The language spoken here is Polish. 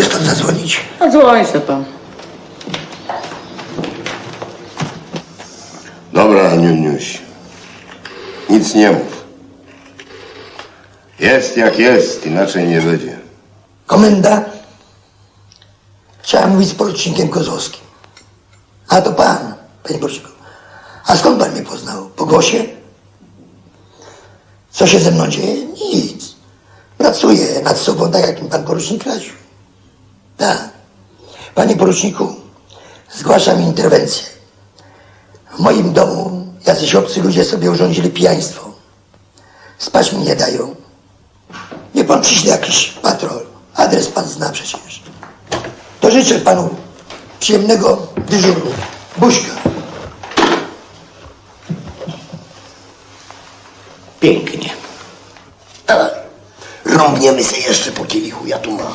Mogę stąd zadzwonić? A dzwoń se pan. Dobra, Niuniuś. Nic nie mów. Jest jak jest, inaczej nie będzie. Komenda? Chciałem mówić z porucznikiem Kozłowskim. A to pan, panie poruczniku. A skąd pan mnie poznał? Po głosie? Co się ze mną dzieje? Nic. Pracuję nad sobą, tak jak mi pan porucznik radził. Tak. Panie poruczniku, zgłaszam interwencję. W moim domu jacyś obcy ludzie sobie urządzili pijaństwo. Spać mi nie dają. Nie pan przyśle jakiś patrol. Adres pan zna przecież. To życzę panu przyjemnego dyżuru. Buźka. Pięknie. Rąbniemy sobie jeszcze po kielichu, ja tu mam.